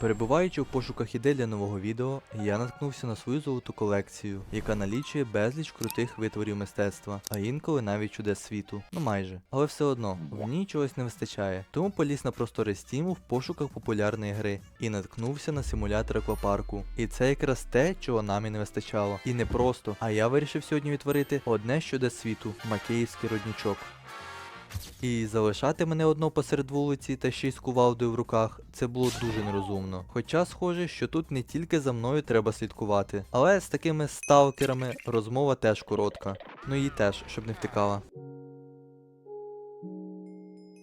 Перебуваючи в пошуках ідей для нового відео, я наткнувся на свою золоту колекцію, яка налічує безліч крутих витворів мистецтва, а інколи навіть чудес світу. Ну майже. Але все одно, в ній чогось не вистачає. Тому поліз на простори Стіму в пошуках популярної гри і наткнувся на симулятор аквапарку. І це якраз те, чого нам і не вистачало. І не просто, а я вирішив сьогодні відтворити одне з чудес світу Макеївський роднічок. І залишати мене одно посеред вулиці та ще й з кувалдою в руках це було дуже нерозумно. Хоча схоже, що тут не тільки за мною треба слідкувати, але з такими сталкерами розмова теж коротка. Ну її теж, щоб не втикала.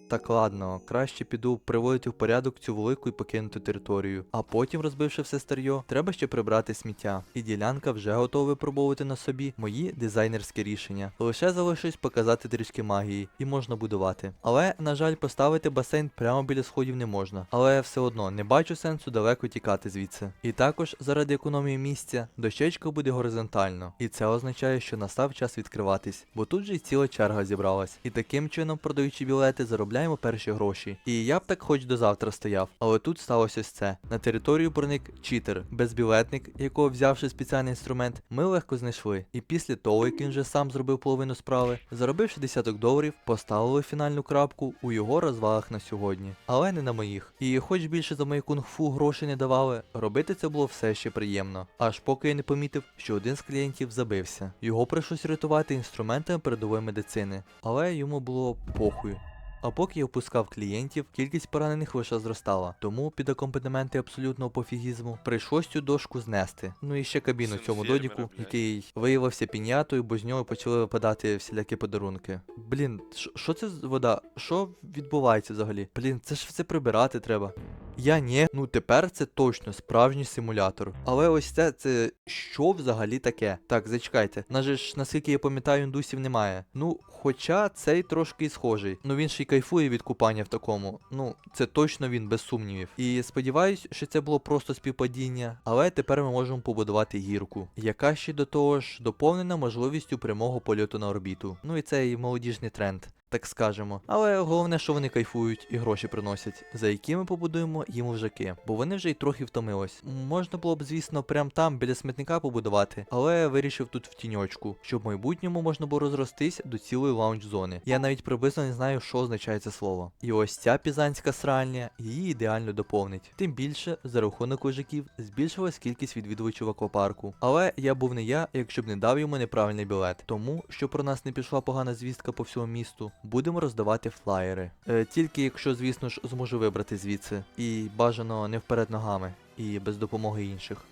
Так ладно, краще піду приводити в порядок цю велику і покинуту територію. А потім, розбивши все старьо, треба ще прибрати сміття. І ділянка вже готова випробовувати на собі мої дизайнерські рішення. Лише залишилось показати трішки магії, і можна будувати. Але, на жаль, поставити басейн прямо біля сходів не можна. Але все одно не бачу сенсу далеко тікати звідси. І також, заради економії місця, дощечка буде горизонтально. І це означає, що настав час відкриватись, бо тут же й ціла черга зібралась. І таким чином, продаючи білети, заробляємо перші гроші. І я б так хоч до завтра стояв, але тут сталося ось це. На територію проник читер, безбілетник, якого взявши спеціальний інструмент, ми легко знайшли. І після того, як він вже сам зробив половину справи, заробивши десяток доларів, поставили фінальну крапку у його розвалах на сьогодні, але не на моїх. І хоч більше за мої кунг-фу грошей не давали, робити це було все ще приємно. Аж поки я не помітив, що один з клієнтів забився. Його прийшлось рятувати інструментами передової медицини, але йому було похуй. А поки я впускав клієнтів, кількість поранених лише зростала, тому під акомпанементи абсолютного пофігізму прийшлось цю дошку знести. Ну і ще кабіну цьому додіку, який виявився пінятою, бо з нього почали випадати всілякі подарунки. Блін, що це вода? Що відбувається взагалі? Блін, це ж все прибирати треба. Я ні, ну тепер це точно справжній симулятор. Але ось це, це що взагалі таке? Так, зачекайте. На же ж, наскільки я пам'ятаю, індусів немає. Ну, хоча цей трошки схожий. Ну він ще й кайфує від купання в такому. Ну, це точно він, без сумнівів. І сподіваюсь, що це було просто співпадіння. Але тепер ми можемо побудувати гірку, яка ще до того ж доповнена можливістю прямого польоту на орбіту. Ну і це і молодіжний тренд так скажемо. Але головне, що вони кайфують і гроші приносять, за які ми побудуємо їм лежаки, бо вони вже й трохи втомились. Можна було б, звісно, прям там біля смітника побудувати, але вирішив тут в тіньочку, щоб в майбутньому можна було розростись до цілої лаунж-зони. Я навіть приблизно не знаю, що означає це слово. І ось ця пізанська сральня її ідеально доповнить. Тим більше, за рахунок лежаків збільшилась кількість відвідувачів аквапарку. Але я був не я, якщо б не дав йому неправильний білет. Тому, що про нас не пішла погана звістка по всьому місту, будемо роздавати флаєри. Е, тільки якщо, звісно ж, зможу вибрати звідси. І бажано не вперед ногами, і без допомоги інших.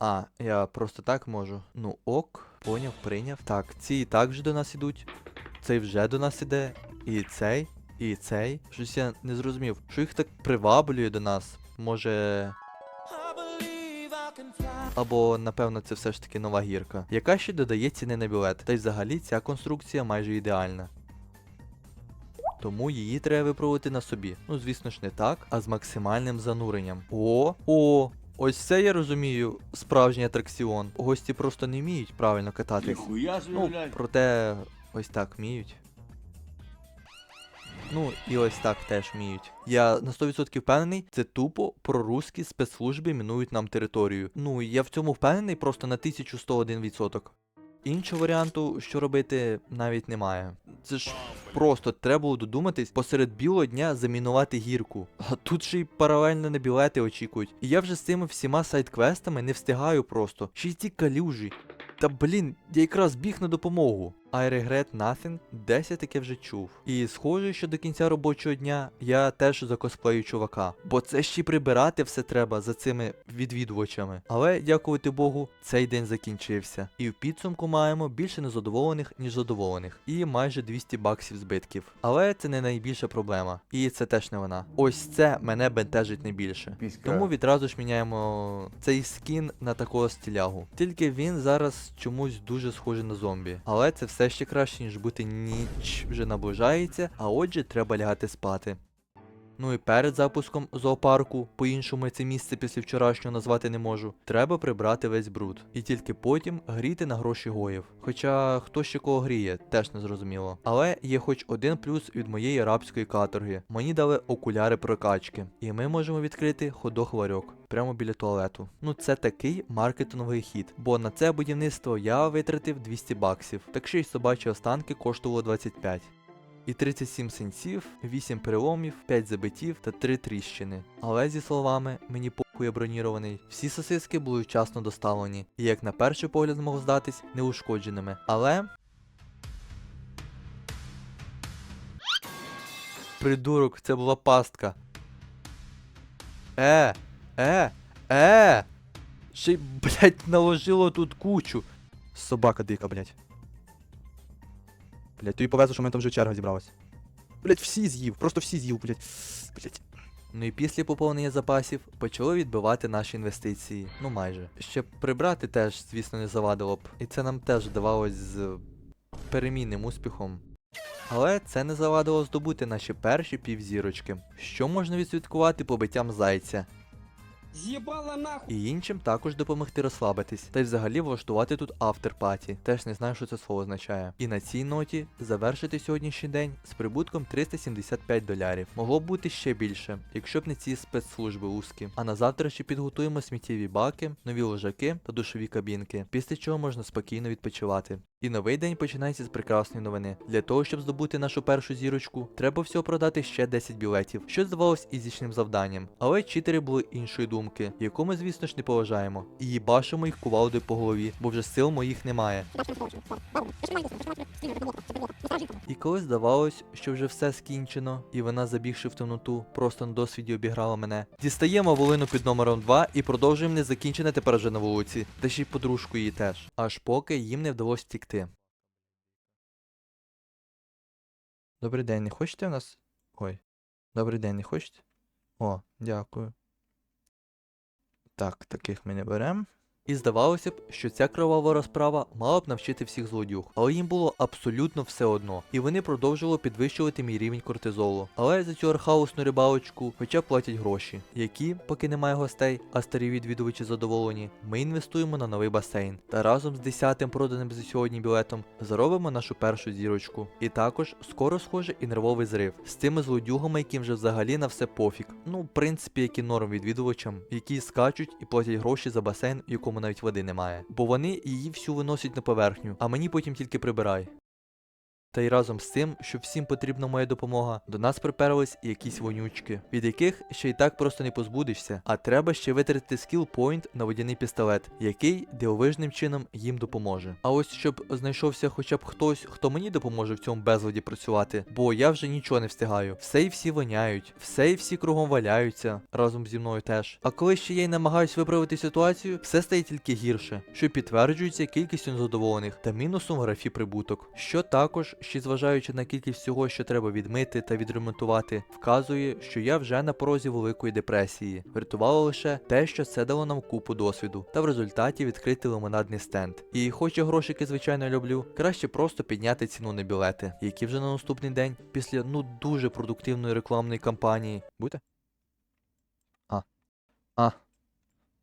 А, я просто так можу. Ну ок, поняв, прийняв. Так, ці і так вже до нас ідуть. Цей вже до нас іде. І цей, і цей. Щось я не зрозумів. Що їх так приваблює до нас? Може. Або, напевно, це все ж таки нова гірка, яка ще додає ціни на білет. Та й взагалі ця конструкція майже ідеальна. Тому її треба випробувати на собі. Ну, звісно ж, не так, а з максимальним зануренням. О, о! Ось це я розумію, справжній атракціон. Гості просто не вміють правильно кататись. Ну, проте ось так вміють. Ну, і ось так теж вміють. Я на 100% впевнений, це тупо прорусські спецслужби мінують нам територію. Ну, я в цьому впевнений просто на 1101%. Іншого варіанту, що робити, навіть немає. Це ж просто треба було додуматись посеред білого дня замінувати гірку. А тут ще й паралельно на білети очікують. І я вже з цими всіма сайт-квестами не встигаю просто. Ще й ці калюжі. Та блін, я якраз біг на допомогу. I regret nothing, десь я таке вже чув. І схоже, що до кінця робочого дня я теж закосплею чувака. Бо це ще й прибирати все треба за цими відвідувачами. Але, дякувати Богу, цей день закінчився. І в підсумку маємо більше незадоволених, ніж задоволених. І майже 200 баксів збитків. Але це не найбільша проблема. І це теж не вона. Ось це мене бентежить найбільше. Тому відразу ж міняємо цей скін на такого стілягу. Тільки він зараз чомусь дуже схожий на зомбі. Але це все ще краще, ніж бути ніч вже наближається, а отже, треба лягати спати. Ну і перед запуском зоопарку, по-іншому це місце після вчорашнього назвати не можу, треба прибрати весь бруд. І тільки потім гріти на гроші гоїв. Хоча хто ще кого гріє, теж не зрозуміло. Але є хоч один плюс від моєї арабської каторги. Мені дали окуляри прокачки, і ми можемо відкрити ходох ларьок. Прямо біля туалету. Ну це такий маркетинговий хід, бо на це будівництво я витратив 200 баксів, так ще й собачі останки коштувало 25. І 37 синців, 8 переломів, 5 забиттів та 3 тріщини. Але зі словами мені похуй я бронірований, всі сосиски були вчасно доставлені, і як на перший погляд змог здатись неушкодженими. Але. Придурок, це була пастка. Е, е, е. Ще й, блять, наложило тут кучу. Собака дика, блядь. Блядь, тобі повезло, що в мене там вже черга зібралась. Блядь, всі з'їв, просто всі з'їв, блядь. Блядь. Ну і після поповнення запасів почали відбивати наші інвестиції. Ну майже. Ще прибрати теж, звісно, не завадило б. І це нам теж давалось з перемінним успіхом. Але це не завадило здобути наші перші півзірочки, що можна відсвяткувати побиттям зайця. З'їбала нахуй! І іншим також допомогти розслабитись, та й взагалі влаштувати тут автерпаті. Теж не знаю, що це слово означає. І на цій ноті завершити сьогоднішній день з прибутком 375 долярів. Могло б бути ще більше, якщо б не ці спецслужби узкі. А на завтра ще підготуємо сміттєві баки, нові лежаки та душові кабінки, після чого можна спокійно відпочивати. І новий день починається з прекрасної новини. Для того, щоб здобути нашу першу зірочку, треба всього продати ще 10 білетів, що здавалось ізічним завданням. Але читери були іншої думки, яку ми, звісно ж, не поважаємо. І їбашимо їх кувалдою по голові, бо вже сил моїх немає. І коли здавалось, що вже все скінчено, і вона, забігши в темноту, просто на досвіді обіграла мене. Дістаємо волину під номером 2 і продовжуємо незакінчене тепер вже на вулиці, та ще й подружку її теж. Аж поки їм не вдалося втікти. Добрий день, не хочете у нас. Ой. Добрий день, не хочете? О, дякую. Так, таких ми не беремо. І здавалося б, що ця кровава розправа мала б навчити всіх злодюг, але їм було абсолютно все одно, і вони продовжували підвищувати мій рівень кортизолу. Але за цю архаусну рибалочку хоча платять гроші, які, поки немає гостей, а старі відвідувачі задоволені, ми інвестуємо на новий басейн. Та разом з десятим проданим за сьогодні білетом заробимо нашу першу зірочку. І також скоро схоже і нервовий зрив з тими злодюгами, яким вже взагалі на все пофіг. Ну, в принципі, які норм відвідувачам, які скачуть і платять гроші за басейн, в якому навіть води немає. Бо вони її всю виносять на поверхню, а мені потім тільки прибирай. Та й разом з тим, що всім потрібна моя допомога, до нас приперлись якісь вонючки, від яких ще й так просто не позбудешся, а треба ще витратити скіл point на водяний пістолет, який дивовижним чином їм допоможе. А ось щоб знайшовся хоча б хтось, хто мені допоможе в цьому безладі працювати, бо я вже нічого не встигаю. Все і всі воняють, все і всі кругом валяються, разом зі мною теж. А коли ще я й намагаюсь виправити ситуацію, все стає тільки гірше, що підтверджується кількістю незадоволених та мінусом в графі прибуток, що також ще зважаючи на кількість всього, що треба відмити та відремонтувати, вказує, що я вже на порозі великої депресії. Врятувало лише те, що це дало нам купу досвіду, та в результаті відкрити лимонадний стенд. І хоч я грошики, звичайно, люблю, краще просто підняти ціну на білети, які вже на наступний день, після ну дуже продуктивної рекламної кампанії, Будете? а.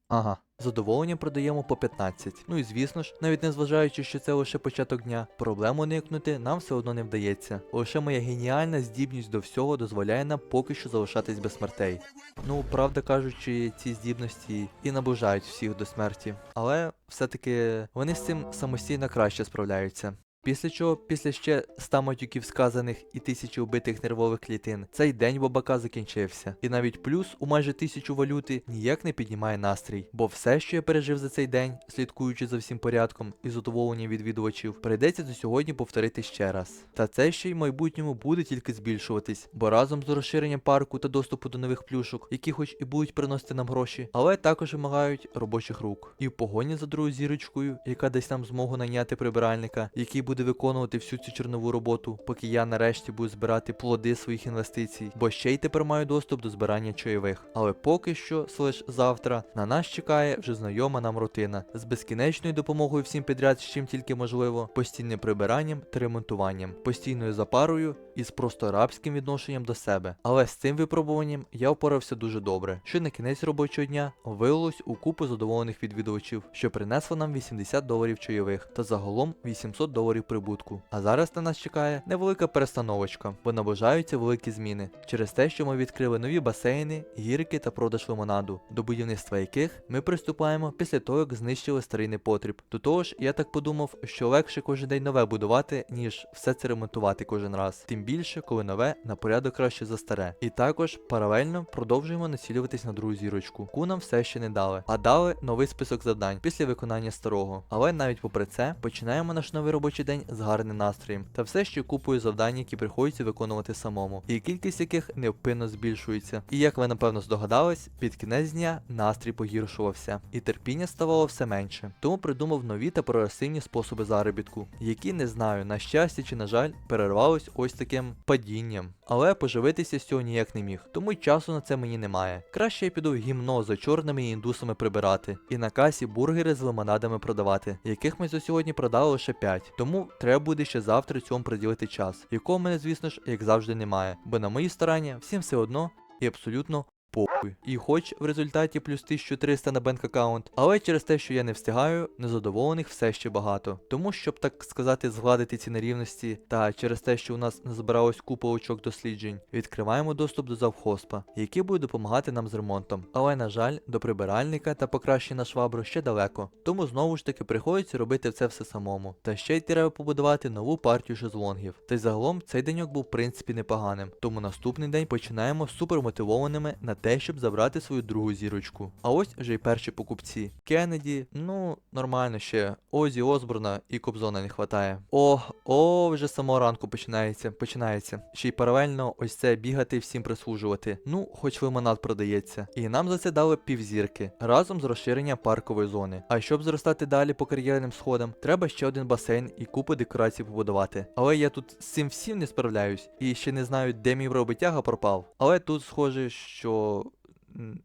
Ага. Задоволення продаємо по 15. Ну і звісно ж, навіть не зважаючи, що це лише початок дня, проблему уникнути нам все одно не вдається. Лише моя геніальна здібність до всього дозволяє нам поки що залишатись без смертей. Ну, правда кажучи, ці здібності і наближають всіх до смерті, але все-таки вони з цим самостійно краще справляються. Після чого, після ще 100 матюків сказаних і тисячі убитих нервових клітин, цей день бабака закінчився. І навіть плюс у майже тисячу валюти ніяк не піднімає настрій. Бо все, що я пережив за цей день, слідкуючи за всім порядком і задоволенням відвідувачів, прийдеться до сьогодні повторити ще раз. Та це ще й в майбутньому буде тільки збільшуватись, бо разом з розширенням парку та доступу до нових плюшок, які хоч і будуть приносити нам гроші, але також вимагають робочих рук. І в погоні за другою зірочкою, яка дасть нам змогу найняти прибиральника, який буде виконувати всю цю чорнову роботу, поки я нарешті буду збирати плоди своїх інвестицій, бо ще й тепер маю доступ до збирання чайових. Але поки що, слиш завтра, на нас чекає вже знайома нам рутина з безкінечною допомогою всім підряд, з чим тільки можливо, постійним прибиранням та ремонтуванням, постійною запарою із просто рабським відношенням до себе. Але з цим випробуванням я впорався дуже добре. Що на кінець робочого дня вилилось у купу задоволених відвідувачів, що принесло нам 80 доларів чайових та загалом 800 доларів прибутку. А зараз на нас чекає невелика перестановочка, бо наближаються великі зміни через те, що ми відкрили нові басейни, гірки та продаж лимонаду, до будівництва яких ми приступаємо після того, як знищили старий непотріб. До того ж, я так подумав, що легше кожен день нове будувати, ніж все це ремонтувати кожен раз. Тим більше, коли нове на порядок краще за старе. І також паралельно продовжуємо націлюватись на другу зірочку. Ку нам все ще не дали, а дали новий список завдань після виконання старого. Але навіть попри це, починаємо наш новий робочий день з гарним настроєм та все ще купою завдань, які приходиться виконувати самому, і кількість яких невпинно збільшується. І як ви напевно здогадались, під кінець дня настрій погіршувався, і терпіння ставало все менше. Тому придумав нові та прогресивні способи заробітку, які не знаю, на щастя чи на жаль, перервались ось таким падінням. Але поживитися з цього ніяк не міг, тому й часу на це мені немає. Краще я піду в гімно за чорними індусами прибирати, і на касі бургери з лимонадами продавати, яких ми за сьогодні продали лише 5. Тому треба буде ще завтра цьому приділити час, якого в мене, звісно ж, як завжди, немає. Бо на мої старання всім все одно і абсолютно похуй. І хоч в результаті плюс 1300 на бенк аккаунт, але через те, що я не встигаю, незадоволених все ще багато. Тому, щоб так сказати, згладити ці нерівності, та через те, що у нас назбиралось купа очок досліджень, відкриваємо доступ до завхозпа, який буде допомагати нам з ремонтом. Але на жаль, до прибиральника та покращення швабру ще далеко. Тому знову ж таки приходиться робити це все самому. Та ще й треба побудувати нову партію шезлонгів. Та й загалом цей деньок був в принципі непоганим. Тому наступний день починаємо супермотивованими на те, щоб забрати свою другу зірочку. А ось вже й перші покупці. Кеннеді, ну нормально ще. Озі Осборна і Кобзона не хватає. О, о, вже з самого ранку починається. Починається. Ще й паралельно ось це бігати всім прислужувати. Ну, хоч лимонад продається. І нам за це дали півзірки разом з розширенням паркової зони. А щоб зростати далі по кар'єрним сходам, треба ще один басейн і купу декорацій побудувати. Але я тут з цим всім не справляюсь і ще не знаю, де мій роботяга пропав. Але тут схоже, що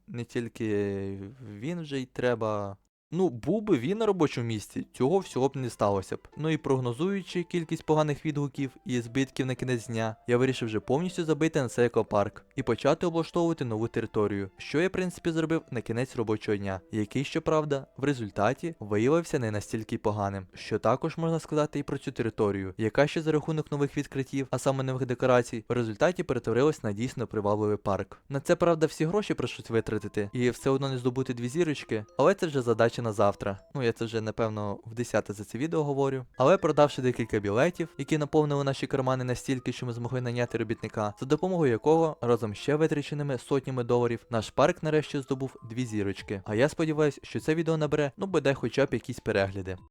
не тільки він вже й треба. Ну, був би він на робочому місці, цього всього б не сталося б. Ну і прогнозуючи кількість поганих відгуків і збитків на кінець дня, я вирішив вже повністю забити на цей екопарк і почати облаштовувати нову територію, що я в принципі зробив на кінець робочого дня, який, щоправда, в результаті виявився не настільки поганим. Що також можна сказати і про цю територію, яка ще за рахунок нових відкриттів, а саме нових декорацій, в результаті перетворилась на дійсно привабливий парк. На це правда всі гроші прийшлось витратити, і все одно не здобути дві зірочки, але це вже задача на завтра. Ну я це вже напевно в десяте за це відео говорю. Але продавши декілька білетів, які наповнили наші кармани настільки, що ми змогли наняти робітника, за допомогою якого разом ще витраченими сотнями доларів наш парк нарешті здобув дві зірочки. А я сподіваюся, що це відео набере, ну бодай хоча б якісь перегляди.